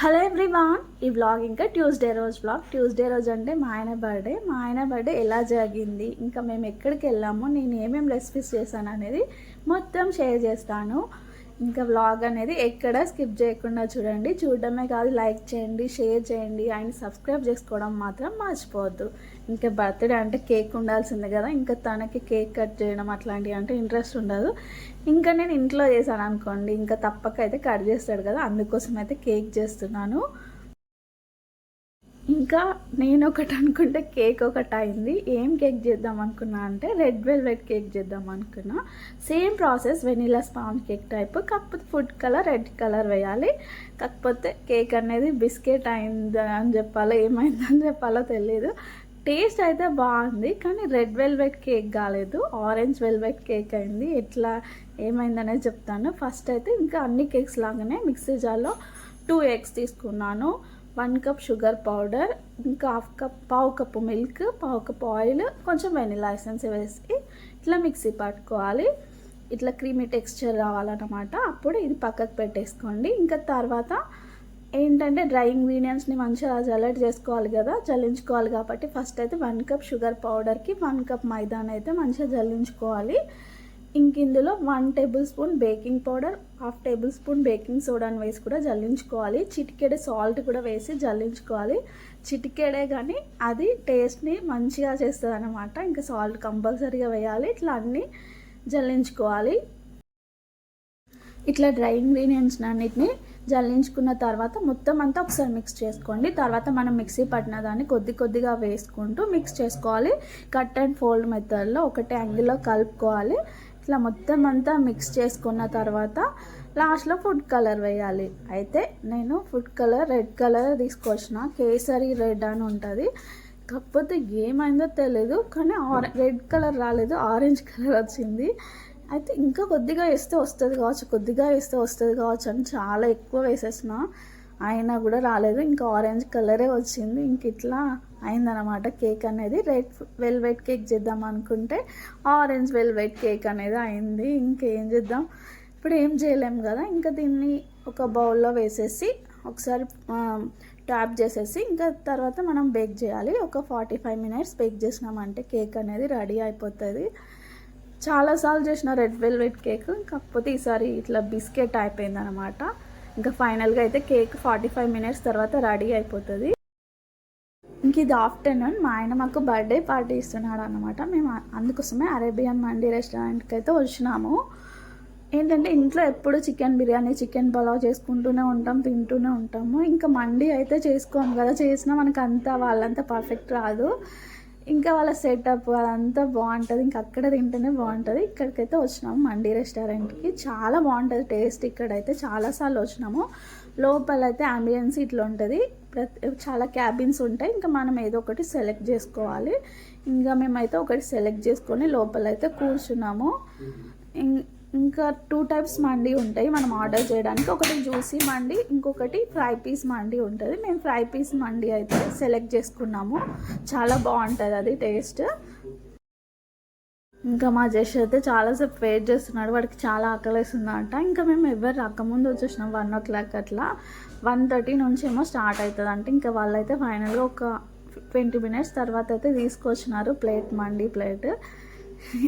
Hello everyone ఈ vlog ఇంకా Tuesday రోజు వ్లాగ్ ట్యూస్డే రోజు అంటే మా ఆయన బర్త్డే మా ఆయన బర్త్డే ఎలా జరిగింది? ఇంకా మేము ఎక్కడికి వెళ్ళాము నేను ఏమేమి రెసిపీస్ చేశాను అనేది మొత్తం షేర్ చేస్తాను. ఇంకా వ్లాగ్ అనేది ఎక్కడ స్కిప్ చేయకుండా చూడండి. చూడడమే కాదు లైక్ చేయండి షేర్ చేయండి. అండ్ సబ్స్క్రైబ్ చేసుకోవడం మాత్రం మర్చిపోవద్దు. ఇంకా బర్త్డే అంటే కేక్ ఉండాల్సిందే కదా. ఇంకా తనకి కేక్ కట్ చేయడం అట్లాంటివి అంటే ఇంట్రెస్ట్ ఉండదు. ఇంకా నేను ఇంట్లో చేశాను అనుకోండి. ఇంకా తప్పక అయితే కట్ చేస్తాడు కదా. అందుకోసం అయితే కేక్ చేస్తున్నాను. ఇంకా నేను ఒకటి అనుకుంటే కేక్ ఒకటి అయింది ఏం కేక్ చేద్దాం అనుకున్నా అంటే రెడ్ వెల్వెట్ కేక్ చేద్దాం అనుకున్నా. Same process vanilla sponge cake type కాకపోతే ఫుడ్ కలర్ రెడ్ కలర్ వేయాలి. కాకపోతే కేక్ అనేది బిస్కెట్ అయింది అని చెప్పాలో ఏమైందని చెప్పాలో తెలియదు టేస్ట్ అయితే బాగుంది కానీ రెడ్ వెల్వెట్ కేక్ కాలేదు. ఆరెంజ్ వెల్వెట్ కేక్ అయింది. ఎట్లా ఏమైందనే చెప్తాను. ఫస్ట్ అయితే ఇంకా అన్ని కేక్స్ లాగానే మిక్సీ జార్లో టూ ఎగ్స్ తీసుకున్నాను. వన్ కప్ షుగర్ పౌడర్ ఇంకా హాఫ్ కప్ పావు కప్పు మిల్క్ పావు కప్ ఆయిల్ కొంచెం వెనిలా ఎసెన్స్ వేసి ఇట్లా మిక్సీ పట్టుకోవాలి. ఇట్లా క్రీమీ టెక్స్చర్ రావాలన్నమాట. అప్పుడు ఇది పక్కకు పెట్టేసుకోండి. ఇంకా తర్వాత ఏంటంటే డ్రై ఇంగ్రీడియంట్స్ని మంచిగా జల్లెట్ చేసుకోవాలి కదా జల్లించుకోవాలి కాబట్టి ఫస్ట్ అయితే వన్ కప్ షుగర్ పౌడర్కి వన్ కప్ మైదాన్ అయితే మంచిగా జల్లించుకోవాలి. ఇంక ఇందులో one tablespoon baking powder half tablespoon baking సోడాని వేసి కూడా జల్లించుకోవాలి. చిటికెడే సాల్ట్ కూడా వేసి జల్లించుకోవాలి. చిటికెడే కానీ అది టేస్ట్ని మంచిగా చేస్తుంది అనమాట ఇంకా సాల్ట్ కంపల్సరీగా వేయాలి. ఇట్లా అన్నీ జల్లించుకోవాలి. ఇట్లా డ్రై ఇంగ్రీడియంట్స్ అన్నిటిని జల్లించుకున్న తర్వాత మొత్తం అంతా ఒకసారి మిక్స్ చేసుకోండి. తర్వాత మనం మిక్సీ పట్టిన దాన్ని కొద్ది కొద్దిగా వేసుకుంటూ మిక్స్ చేసుకోవాలి. కట్ అండ్ ఫోల్డ్ మెథడ్లో ఒకటే యాంగిల్లో కలుపుకోవాలి. ఇట్లా మొత్తం అంతా మిక్స్ చేసుకున్న తర్వాత లాస్ట్లో ఫుడ్ కలర్ వేయాలి. అయితే నేను ఫుడ్ కలర్ రెడ్ కలర్ తీసుకొచ్చిన. కేసరి రెడ్ అని ఉంటుంది. కాకపోతే ఏమైందో తెలీదు కానీ ఆరె రెడ్ కలర్ రాలేదు ఆరెంజ్ కలర్ వచ్చింది. అయితే ఇంకా కొద్దిగా వేస్తే వస్తుంది కావచ్చు కొద్దిగా వేస్తే వస్తుంది కావచ్చు అని చాలా ఎక్కువ వేసేసిన. అయినా కూడా రాలేదు ఇంకా ఆరెంజ్ కలరే వచ్చింది. ఇంక ఇట్లా అయిందనమాట కేక్ అనేది రెడ్ వెల్వెట్ కేక్ చేద్దాం అనుకుంటే ఆరెంజ్ వెల్వెట్ కేక్ అనేది అయింది. ఇంకేం చేద్దాం? ఇప్పుడు ఏం చేయలేం కదా. ఇంకా దీన్ని ఒక బౌల్లో వేసేసి ఒకసారి ట్యాప్ చేసేసి ఇంకా తర్వాత మనం బేక్ చేయాలి. ఒక ఫార్టీ ఫైవ్ మినిట్స్ బేక్ చేసినామంటే కేక్ అనేది రెడీ అయిపోతుంది. చాలాసార్లు చేసిన రెడ్ వెల్వెట్ కేక్. కాకపోతే ఈసారి ఇట్లా బిస్కెట్ అయిపోయింది అనమాట ఇంకా ఫైనల్గా అయితే కేక్ ఫార్టీ ఫైవ్ మినిట్స్ తర్వాత రెడీ అయిపోతుంది. ఇంక ఇది ఆఫ్టర్నూన్. మా ఆయన మాకు బర్త్డే పార్టీ ఇస్తున్నాడు అనమాట మేము అందుకోసమే అరేబియన్ మండీ రెస్టారెంట్కి అయితే వచ్చినాము. ఏంటంటే ఇంట్లో ఎప్పుడు చికెన్ బిర్యానీ చికెన్ పలావ్ చేసుకుంటూనే ఉంటాం తింటూనే ఉంటాము. ఇంకా మండీ అయితే చేసుకోము కదా. చేసినా మనకు అంతా వాళ్ళంతా పర్ఫెక్ట్ రాదు. ఇంకా వాళ్ళ సెటప్ అదంతా బాగుంటుంది. ఇంకా అక్కడ తింటేనే బాగుంటుంది. ఇక్కడికైతే వచ్చినాము మండీ రెస్టారెంట్కి. చాలా బాగుంటుంది టేస్ట్ ఇక్కడైతే. చాలాసార్లు వచ్చినాము. లోపల అయితే అంబియన్స్ ఇట్లా ఉంటుంది చాలా క్యాబిన్స్ ఉంటాయి. ఇంకా మనం ఏదో ఒకటి సెలెక్ట్ చేసుకోవాలి. ఇంకా మేమైతే ఒకటి సెలెక్ట్ చేసుకొని లోపలైతే కూర్చున్నాము. ఇంకా టూ టైప్స్ మండి ఉంటాయి. మనం ఆర్డర్ చేయడానికి ఒకటి జ్యూసీ మండి ఇంకొకటి ఫ్రై పీస్ మండి ఉంటుంది. మేము ఫ్రై పీస్ మండి అయితే సెలెక్ట్ చేసుకున్నాము. చాలా బాగుంటుంది అది టేస్ట్. ఇంకా మా జష్ అయితే చాలాసేపు వెయిట్ చేస్తున్నాడు. వాడికి చాలా ఆకలిస్తుందంట. ఇంకా మేము ఎవరు రాకముందు వచ్చేసినాం వన్ ఓ క్లాక్ అట్లా. వన్ థర్టీ నుంచి ఏమో స్టార్ట్ అవుతుంది అంటే ఇంకా వాళ్ళైతే ఫైనల్గా ఒక ట్వంటీ మినిట్స్ తర్వాత అయితే తీసుకొచ్చినారు ప్లేట్ మండి ప్లేట్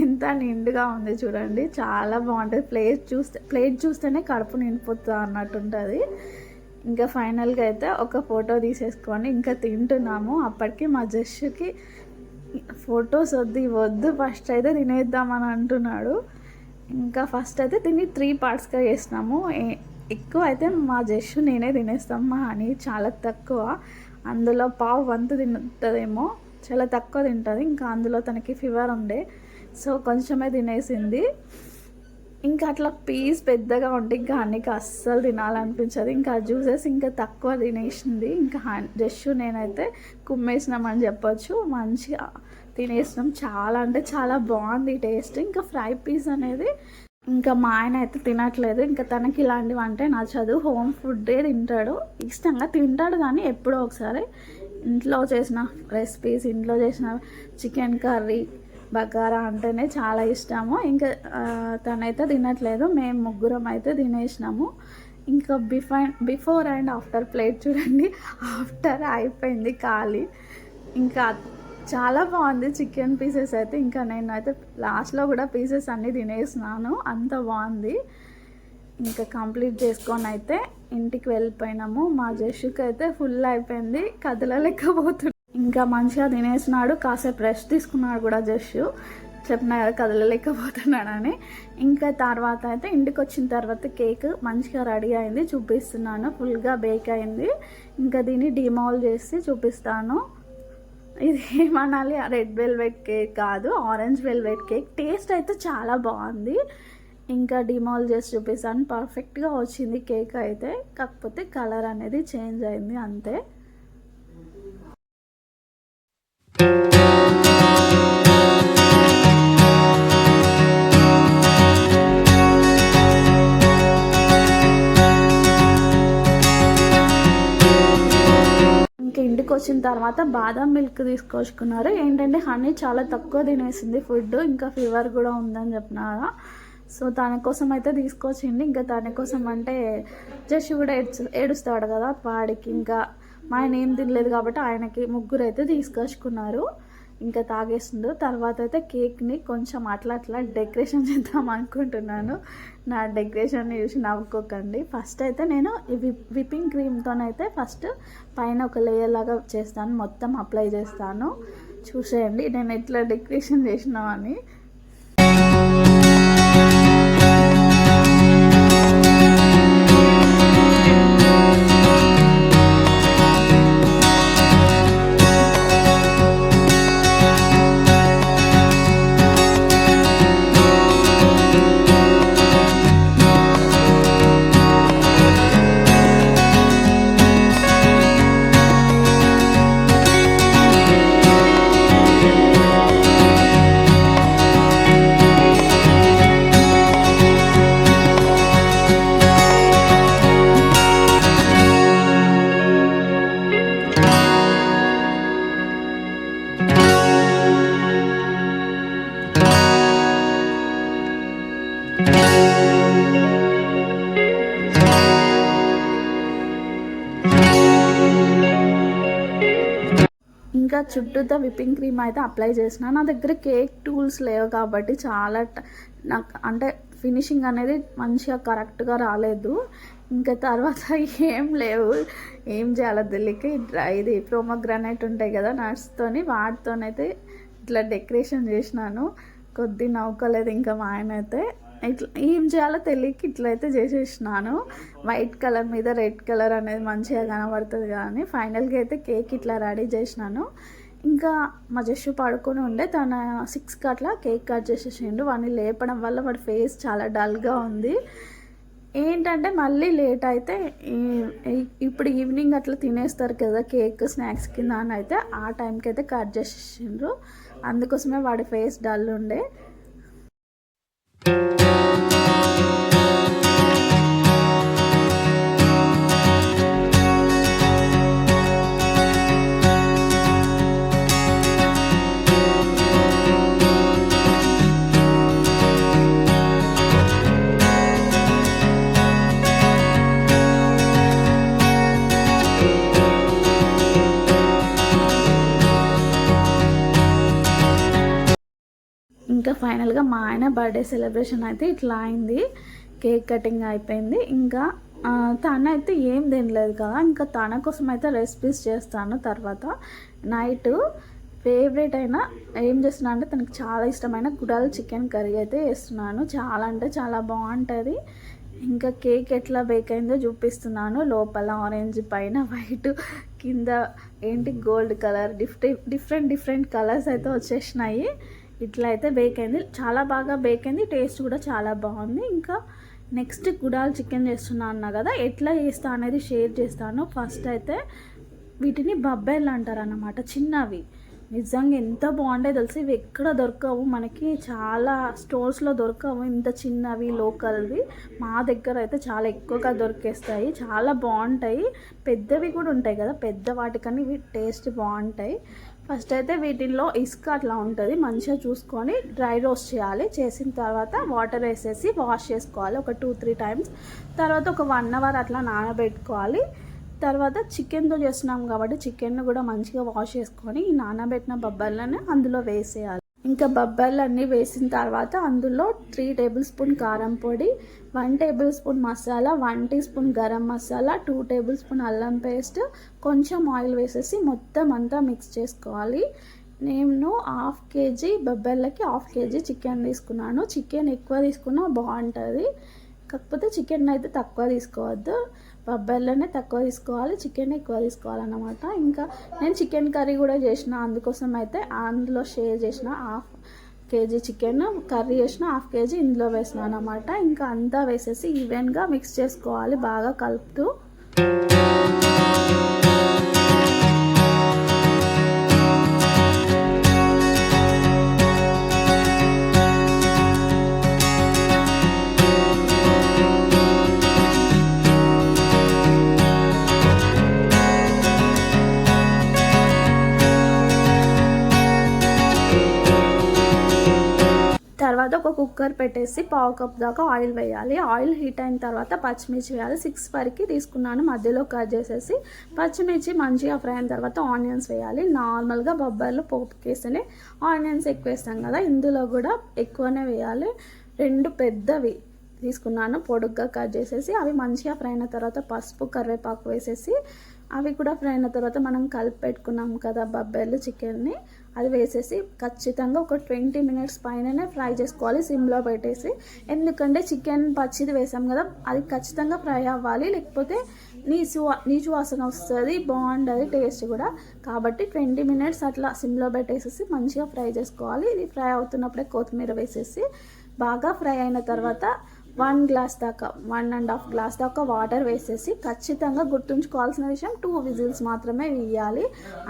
ఎంత నిండుగా ఉంది చూడండి. చాలా బాగుంటుంది. ప్లేట్ చూస్తే ప్లేట్ చూస్తేనే కడుపు నిండిపోతుంది అన్నట్టు ఉంటుంది ఇంకా ఫైనల్గా అయితే ఒక ఫోటో తీసేసుకొని ఇంకా తింటున్నాము. అప్పటికి మా జస్ట్కి ఫొటోస్ వద్దు వద్దు ఫస్ట్ అయితే తినేద్దామని అంటున్నాడు. ఇంకా ఫస్ట్ అయితే తిని త్రీ పార్ట్స్గా చేసినాము. ఎక్కువ అయితే మా జస్ట్ నేనే తినేస్తాం మా అని చాలా తక్కువ. అందులో పావు వంతు తింటుందేమో చాలా తక్కువ తింటుంది ఇంకా అందులో తనకి ఫీవర్ ఉండే. సో కొంచెమే తినేసింది. ఇంకా అట్లా పీస్ పెద్దగా ఉంటే ఇంకా అన్నికి అస్సలు తినాలనిపించదు. ఇంకా జ్యూసెస్ ఇంకా తక్కువ తినేసింది. ఇంకా జస్ట్ నేనైతే కుమ్మేసినామని చెప్పొచ్చు. మంచిగా తినేసినాం. చాలా అంటే చాలా బాగుంది టేస్ట్. ఇంకా ఫ్రై పీస్ అనేది ఇంకా మా ఆయన అయితే తినట్లేదు. ఇంకా తనకి ఇలాంటివి అంటే నచ్చదు హోమ్ ఫుడ్డే తింటాడు. ఇష్టంగా తింటాడు కానీ ఎప్పుడో ఒకసారి ఇంట్లో చేసిన రెసిపీస్ ఇంట్లో చేసిన చికెన్ కర్రీ బగారా అంటేనే చాలా ఇష్టము. ఇంకా తనైతే తినట్లేదు మేము ముగ్గురం అయితే తినేసినాము. ఇంకా బిఫైన్ బిఫోర్ అండ్ ఆఫ్టర్ ప్లేట్ చూడండి. ఆఫ్టర్ అయిపోయింది ఖాళీ. ఇంకా చాలా బాగుంది చికెన్ పీసెస్ అయితే. ఇంకా నేను అయితే లాస్ట్లో కూడా పీసెస్ అన్నీ తినేసినాను. అంత బాగుంది. ఇంకా కంప్లీట్ చేసుకొని అయితే ఇంటికి వెళ్ళిపోయినాము. మా జస్సుకి అయితే ఫుల్ అయిపోయింది. కదలలేకపోతుంది ఇంకా మంచిగా తినేసినాడు కాసేపు రెస్ట్ తీసుకున్నాడు కూడా జస్ట్ చెప్పిన కదలలేకపోతున్నాడని ఇంకా తర్వాత అయితే ఇంటికి వచ్చిన తర్వాత కేక్ మంచిగా రెడీ అయింది చూపిస్తున్నాను. ఫుల్గా బేక్ అయింది. ఇంకా దీన్ని డిమాల్ చేసి చూపిస్తాను. ఇది ఏమనాలి? రెడ్ వెల్వెట్ కేక్ కాదు ఆరెంజ్ వెల్వెట్ కేక్ టేస్ట్ అయితే చాలా బాగుంది. ఇంకా డిమాల్ చేసి చూపిస్తాను. పర్ఫెక్ట్గా వచ్చింది కేక్ అయితే. కాకపోతే కలర్ అనేది చేంజ్ అయింది అంతే. వచ్చిన తర్వాత బాదం మిల్క్ తీసుకొచ్చుకున్నారు. ఏంటంటే హనీ చాలా తక్కువ తినేసింది ఫుడ్. ఇంకా ఫీవర్ కూడా ఉందని చెప్పినారా. సో తన కోసం అయితే తీసుకొచ్చింది. ఇంకా తన కోసం అంటే జస్ట్ కూడా ఏడ్చు ఏడుస్తాడు కదా వాడికి. ఇంకా మా ఆయన ఏం తినలేదు కాబట్టి ఆయనకి ముగ్గురు అయితే తీసుకొచ్చుకున్నారు. ఇంకా తాగేస్తుండ్రు తర్వాత అయితే కేక్ని కొంచెం అట్లా అట్లా డెకరేషన్ చేద్దాం అనుకుంటున్నాను. నా డెకరేషన్ చూసి నవ్వుకోకండి. ఫస్ట్ అయితే నేను ఈ విప్ విప్పింగ్ క్రీమ్తోనైతే ఫస్ట్ పైన ఒక లేయర్ లాగా చేస్తాను. మొత్తం అప్లై చేస్తాను. చూసేయండి నేను ఎట్లా డెకరేషన్ చేసినామని ఇంకా చుట్టూతో విప్పింగ్ క్రీమ్ అయితే అప్లై చేసిన. నా దగ్గర కేక్ టూల్స్ లేవు కాబట్టి చాలా నాకు అంటే ఫినిషింగ్ అనేది మంచిగా కరెక్ట్గా రాలేదు. ఇంకా తర్వాత ఏం లేవు. ఏం చేయాలో తెలియక ఇది ప్రోమోగ్రానైట్ ఉంటాయి కదా నట్స్తోని వాటితోనైతే ఇట్లా డెకరేషన్ చేసినాను. కొద్ది నవ్వుకోలేదు ఇంకా మా ఆయన అయితే ఇట్లా ఏం చేయాలో తెలియక ఇట్లయితే చేసేసినాను. వైట్ కలర్ మీద రెడ్ కలర్ అనేది మంచిగా కనబడుతుంది కానీ ఫైనల్గా అయితే కేక్ ఇట్లా రెడీ చేసినాను. ఇంకా మా జస్సు పడుకొని ఉండే తన సిక్స్కి అట్లా కేక్ కట్ చేసేసిండు. వాడిని లేపడం వల్ల వాడి ఫేస్ చాలా డల్గా ఉంది. ఏంటంటే మళ్ళీ లేట్ అయితే ఇప్పుడు ఈవినింగ్ అట్లా తినేస్తారు కదా కేక్ స్నాక్స్ కింద అని అయితే ఆ టైంకి అయితే కట్ చేసేసిండ్రు. అందుకోసమే వాడి ఫేస్ డల్ ఉండే. ఇంకా ఫైనల్గా మా ఆయన బర్త్డే సెలబ్రేషన్ అయితే ఇట్లా అయింది. కేక్ కటింగ్ అయిపోయింది. ఇంకా ఆ, తన అయితే ఏం తినలేదు కదా ఇంకా తన కోసం అయితే రెసిపీస్ చేస్తాను తర్వాత. నైట్ ఫేవరెట్ అయిన ఏం చేస్తున్నా అంటే తనకి చాలా ఇష్టమైన గుడాల చికెన్ కర్రీ అయితే చేస్తున్నాను. చాలా అంటే చాలా బాగుంటుంది. ఇంకా కేక్ ఎట్లా బేక్ అయిందో చూపిస్తున్నాను. లోపల ఆరెంజ్ పైన వైట్ కింద ఏంటి gold colour different different different colours అయితే వచ్చేసినాయి. ఇట్లా అయితే బేక్ అయింది. చాలా బాగా బేక్ అయింది. టేస్ట్ కూడా చాలా బాగుంది. ఇంకా నెక్స్ట్ గుడాల్ చికెన్ చేస్తున్నా అన్నా కదా ఎట్లా చేస్తా అనేది షేర్ చేస్తాను. ఫస్ట్ అయితే వీటిని బబ్బెళ్ళు అంటారు అన్నమాట చిన్నవి. నిజంగా ఎంత బాగుంటాయి తెలిసి? ఇవి ఎక్కడ దొరకవు. మనకి చాలా స్టోర్స్లో దొరకవు. ఇంత చిన్నవి లోకల్వి మా దగ్గర అయితే చాలా ఎక్కువగా దొరికేస్తాయి. చాలా బాగుంటాయి. పెద్దవి కూడా ఉంటాయి కదా పెద్ద వాటికన్నా ఇవి టేస్ట్ బాగుంటాయి. ఫస్ట్ అయితే వీటిల్లో ఇసుక అట్లా ఉంటుంది మంచిగా చూసుకొని డ్రై రోస్ట్ చేయాలి. చేసిన తర్వాత వాటర్ వేసేసి వాష్ చేసుకోవాలి ఒక టూ త్రీ టైమ్స్. తర్వాత ఒక వన్ అవర్ అట్లా నానబెట్టుకోవాలి. తర్వాత చికెన్తో చేస్తున్నాం కాబట్టి చికెన్ కూడా మంచిగా వాష్ చేసుకొని ఈ నానబెట్టిన బొబ్బర్లను అందులో వేసేయాలి. ఇంకా బొబ్బర్లు అన్నీ వేసిన తర్వాత అందులో త్రీ టేబుల్ స్పూన్ కారం పొడి one tablespoon masala one teaspoon garam masala two tablespoon అల్లం పేస్ట్ కొంచెం ఆయిల్ వేసేసి మొత్తం అంతా మిక్స్ చేసుకోవాలి. నేను హాఫ్ కేజీ బొబ్బర్లకి హాఫ్ కేజీ చికెన్ తీసుకున్నాను. చికెన్ ఎక్కువ తీసుకున్నా బాగుంటుంది. కాకపోతే చికెన్ అయితే తక్కువ తీసుకోవద్దు. బొబ్బర్లోనే తక్కువ తీసుకోవాలి చికెన్ ఎక్కువ తీసుకోవాలన్నమాట. ఇంకా నేను చికెన్ కర్రీ కూడా చేసిన అందుకోసం అయితే అందులో షేర్ చేసిన హాఫ్ కేజీ చికెన్ కర్రీ చేసిన హాఫ్ కేజీ ఇందులో వేసిన అనమాట ఇంకా అంతా వేసేసి ఈవెన్గా మిక్స్ చేసుకోవాలి బాగా కలుపుతూ. కుక్కర్ పెట్టేసి పావు కప్ దాకా ఆయిల్ వేయాలి. ఆయిల్ హీట్ అయిన తర్వాత పచ్చిమిర్చి వేయాలి. సిక్స్ వరకు తీసుకున్నాను. మధ్యలో కట్ చేసేసి పచ్చిమిర్చి మంచిగా ఫ్రై అయిన తర్వాత ఆనియన్స్ వేయాలి. నార్మల్గా బొబ్బర్లు పోపుకేస్తేనే ఆనియన్స్ ఎక్కువ వేస్తాం కదా ఇందులో కూడా ఎక్కువనే వేయాలి. రెండు పెద్దవి తీసుకున్నాను. పొడుగ్గా కట్ చేసేసి అవి మంచిగా ఫ్రై అయిన తర్వాత పసుపు కరివేపాకు వేసేసి అవి కూడా ఫ్రై అయిన తర్వాత మనం కలిపి పెట్టుకున్నాం కదా బొబ్బర్లు చికెన్ని. అది వేసేసి ఖచ్చితంగా ఒక ట్వంటీ మినిట్స్ పైననే ఫ్రై చేసుకోవాలి సిమ్లో పెట్టేసి. ఎందుకంటే చికెన్ పచ్చిది వేసాం కదా అది ఖచ్చితంగా ఫ్రై అవ్వాలి. లేకపోతే నీచు నీచు వాసన వస్తుంది బాగుండదు టేస్ట్ కూడా. కాబట్టి ట్వంటీ మినిట్స్ అట్లా సిమ్లో పెట్టేసేసి మంచిగా ఫ్రై చేసుకోవాలి. ఇది ఫ్రై అవుతున్నప్పుడే కొత్తిమీర వేసేసి బాగా ఫ్రై అయిన తర్వాత వన్ గ్లాస్ దాకా వన్ అండ్ హాఫ్ గ్లాస్ దాకా వాటర్ వేసేసి ఖచ్చితంగా గుర్తుంచుకోవాల్సిన విషయం టూ విజిల్స్ మాత్రమే వేయాలి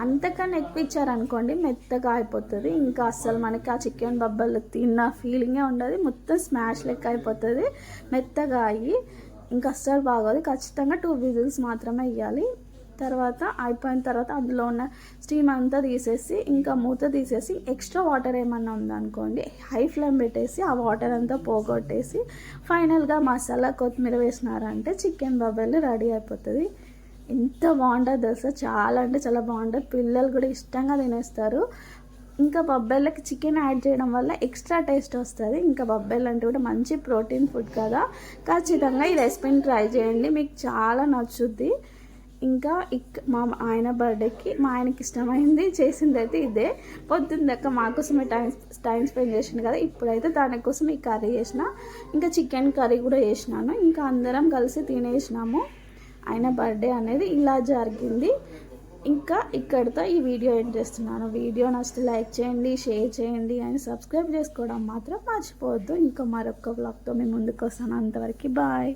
అంతకన్నా ఎక్కువ ఇచ్చారనుకోండి మెత్తగా అయిపోతుంది. ఇంకా అస్సలు మనకి ఆ చికెన్ బబ్బలు తిన్న ఫీలింగే ఉండదు. మొత్తం స్మాష్ లెక్క అయిపోతుంది. మెత్తగా అయ్యి ఇంకా అస్సలు బాగోదు. ఖచ్చితంగా టూ విజిల్స్ మాత్రమే ఇవ్వాలి తర్వాత అయిపోయిన తర్వాత అందులో ఉన్న స్టీమ్ అంతా తీసేసి ఇంకా మూత తీసేసి ఎక్స్ట్రా వాటర్ ఏమన్నా ఉందనుకోండి హై ఫ్లేమ్ పెట్టేసి ఆ వాటర్ అంతా పోగొట్టేసి ఫైనల్గా మసాలా కొత్తిమీర వేసినారంటే చికెన్ బబ్బెలు రెడీ అయిపోతుంది. ఎంత బాగుంటుంది తెలుసా? చాలా అంటే చాలా బాగుంటుంది. పిల్లలు కూడా ఇష్టంగా తినేస్తారు. ఇంకా బొబ్బెళ్ళకి చికెన్ యాడ్ చేయడం వల్ల ఎక్స్ట్రా టేస్ట్ వస్తుంది. ఇంకా బొబ్బెళ్ళు అంటే కూడా మంచి ప్రోటీన్ ఫుడ్ కదా. ఖచ్చితంగా ఈ రెసిపీని ట్రై చేయండి. మీకు చాలా నచ్చుద్ది. ఇంకా ఇక్ మా ఆయన బర్త్డేకి మా ఆయనకి ఇష్టమైంది చేసింది అయితే ఇదే. పొద్దున్నక దాకా మా కోసమే టైం టైం స్పెండ్ చేసింది కదా ఇప్పుడైతే దానికోసం ఈ కర్రీ చేసిన. ఇంకా చికెన్ కర్రీ కూడా చేసినాను. ఇంకా అందరం కలిసి తినేసినాము. ఆయన బర్త్డే అనేది ఇలా జరిగింది. ఇంకా ఇక్కడితో ఈ వీడియో ఏం చేస్తున్నాను. వీడియో నచ్చితే లైక్ చేయండి షేర్ చేయండి అని సబ్స్క్రైబ్ చేసుకోవడం మాత్రం మర్చిపోవద్దు. ఇంకా మరొక బ్లాగ్తో మేము ముందుకు వస్తాను. అంతవరకు బాయ్.